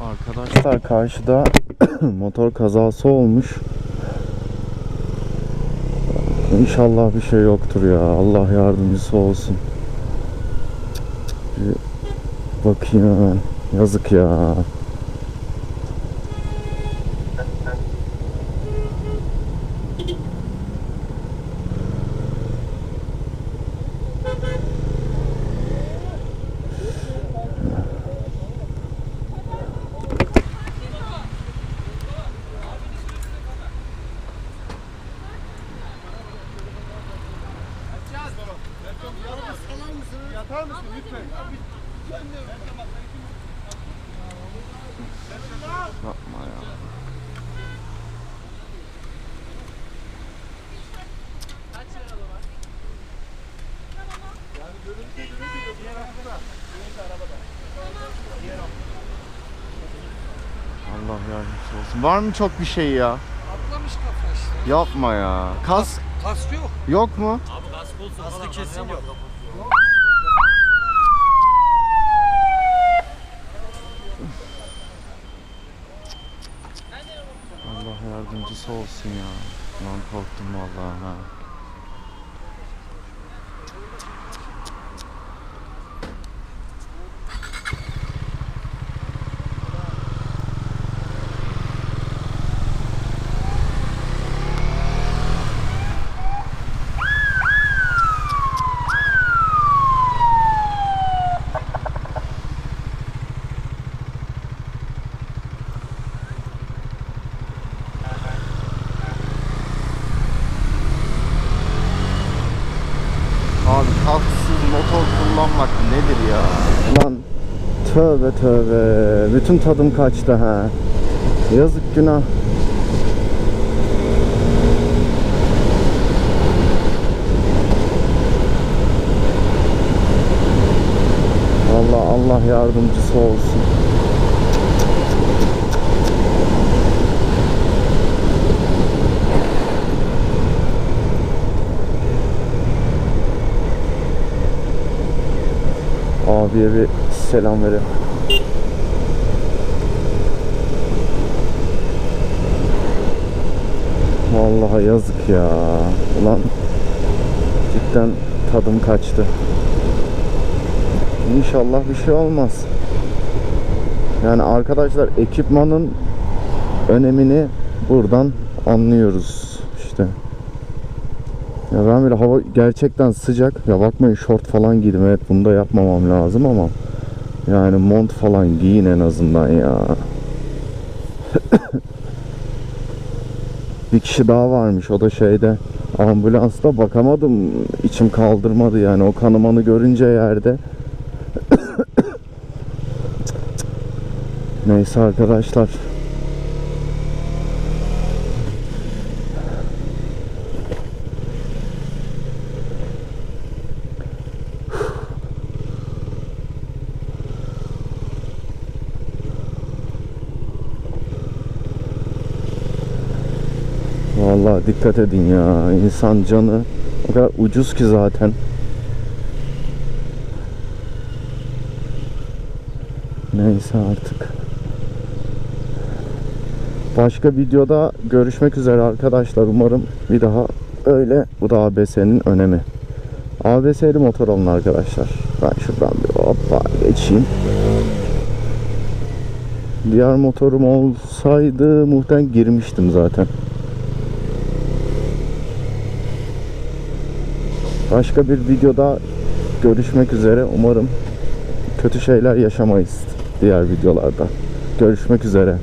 Arkadaşlar karşıda motor kazası olmuş. İnşallah bir şey yoktur ya. Allah yardımcısı olsun. Bir bakayım hemen. Yazık ya. Yapma ya. Allah yardımcısı olsun. Var mı çok bir şey ya? Atlamış kafa işte. Yapma ya. Kas Kask yok. yok mu? Kaskı kesin yok. Allah yardımcısı olsun ya. Lan korktum vallahi ha. Kalksız motor kullanmak nedir ya? Lan tövbe tövbe. Bütün tadım kaçtı ha. Yazık günah. Allah Allah yardımcısı olsun. Abiye bir selam verelim. Vallahi yazık ya. Ulan cidden tadım kaçtı. İnşallah bir şey olmaz. Yani arkadaşlar ekipmanın önemini buradan anlıyoruz işte. Ya ben böyle hava gerçekten sıcak. Ya bakmayın şort falan giydim. Evet bunu da yapmamam lazım ama yani mont falan giyin en azından ya. Bir kişi daha varmış. O da şeyde ambulansta bakamadım. içim kaldırmadı yani o kanımanı görünce yerde. Neyse arkadaşlar. Vallahi dikkat edin ya. İnsan canı o kadar ucuz ki zaten. Neyse artık. Başka videoda görüşmek üzere arkadaşlar. Umarım bir daha öyle. Bu da ABS'nin önemi. ABS'li motor alın arkadaşlar. Ben şuradan bir hoppa geçeyim. Diğer motorum olsaydı muhtemelen girmiştim zaten. Başka bir videoda görüşmek üzere. Umarım kötü şeyler yaşamayız diğer videolarda. Görüşmek üzere.